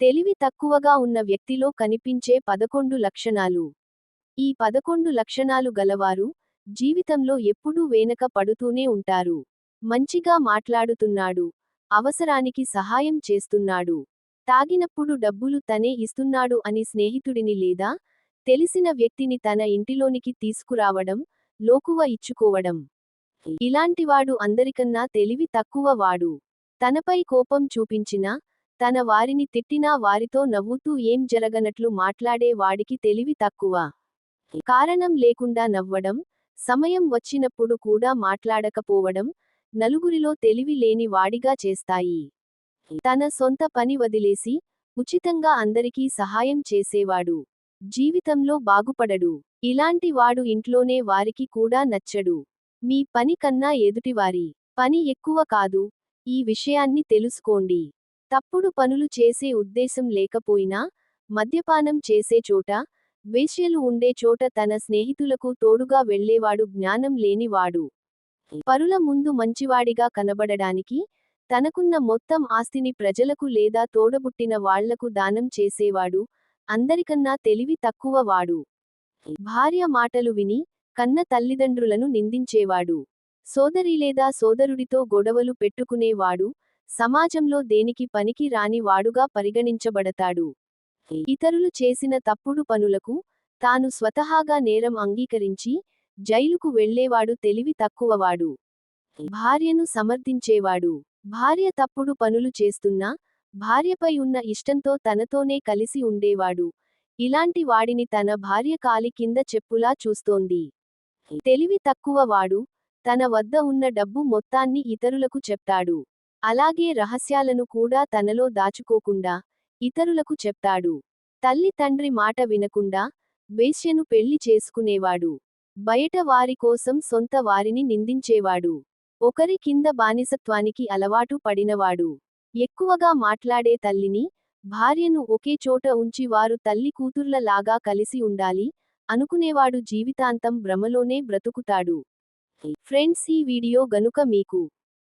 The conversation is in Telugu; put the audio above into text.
తెలివి తక్కువగా ఉన్న వ్యక్తిలో కనిపించే పదకొండు లక్షణాలు. ఈ పదకొండు లక్షణాలు గలవారు జీవితంలో ఎప్పుడూ వెనక పడుతూనే ఉంటారు. మంచిగా మాట్లాడుతున్నాడు అవసరానికి సహాయం చేస్తున్నాడు. తాగినప్పుడు డబ్బులు తనే ఇస్తున్నాడు అని స్నేహితుడిని లేదా తెలిసిన వ్యక్తిని తన ఇంటిలోనికి తీసుకురావడం లోకువ ఇచ్చుకోవడం. ఇలాంటివాడు అందరికన్నా తెలివి తక్కువ వాడు. తనపై కోపం చూపించినా తన వారిని తిట్టినా వారితో నవ్వుతూ ఏం జరగనట్లు మాట్లాడే వాడికి తెలివి తక్కువ. కారణం లేకుండా నవ్వడం సమయం వచ్చినప్పుడు కూడా మాట్లాడకపోవడం నలుగురిలో తెలివి లేని వాడిగా చేస్తాయి. తన సొంత పని వదిలేసి ఉచితంగా అందరికీ సహాయం చేసేవాడు. జీవితంలో బాగుపడడు. ఇలాంటి వాడు ఇంట్లోనే వారికి కూడా నచ్చడు. మీ పని కన్నా ఎదుటివారి పని ఎక్కువ కాదు. ఈ విషయాన్ని తెలుసుకోండి. తప్పుడు పనులు చేసే ఉద్దేశం లేకపోయినా మద్యపానం చేసే చోట వేష్యలు ఉండే చోట తన స్నేహితులకు తోడుగా వెళ్ళేవాడు జ్ఞానం లేనివాడు. పరుల ముందు మంచివాడిగా కనబడడానికి తనకున్న మొత్తం ఆస్తిని ప్రజలకు లేదా తోడబుట్టిన వాళ్ళకు దానం చేసేవాడు అందరికన్నా తెలివి తక్కువ వాడు. భార్య మాటలు విని కన్న తల్లిదండ్రులను నిందించేవాడు. సోదరి లేదా సోదరుడితో గొడవలు పెట్టుకునేవాడు సమాజంలో దేనికి పనికి రాని వాడుగా పరిగణించబడతాడు. ఇతరులు చేసిన తప్పుడు పనులకు తాను స్వతహాగా నేరం అంగీకరించి జైలుకు వెళ్ళేవాడు తెలివి తక్కువవాడు. భార్యను సమర్థించేవాడు. భార్య తప్పుడు పనులు చేస్తున్నా భార్యపై ఉన్న ఇష్టంతో తనతోనే కలిసి ఉండేవాడు. ఇలాంటి వాడిని తన భార్య కాలి కింద చెప్పులా చూస్తోంది. తెలివి తక్కువవాడు తన వద్ద ఉన్న డబ్బు మొత్తాన్ని ఇతరులకు చెప్తాడు. అలాగే రహస్యాలను కూడా తనలో దాచుకోకుండా ఇతరులకు చెప్తాడు. తల్లి తండ్రి మాట వినకుండా వేశ్యను పెళ్ళి చేసుకునేవాడు. బయట వారి కోసం సొంత వారిని నిందించేవాడు. ఒకరి కింద బానిసత్వానికి అలవాటు పడినవాడు. ఎక్కువగా మాట్లాడే తల్లిని భార్యను ఒకే చోట ఉంచి వారు తల్లి కూతుర్ల లాగా కలిసి ఉండాలి అనుకునేవాడు జీవితాంతం భ్రమలోనే బ్రతుకుతాడు. ఫ్రెండ్స్ ఈ వీడియో గనుక మీకు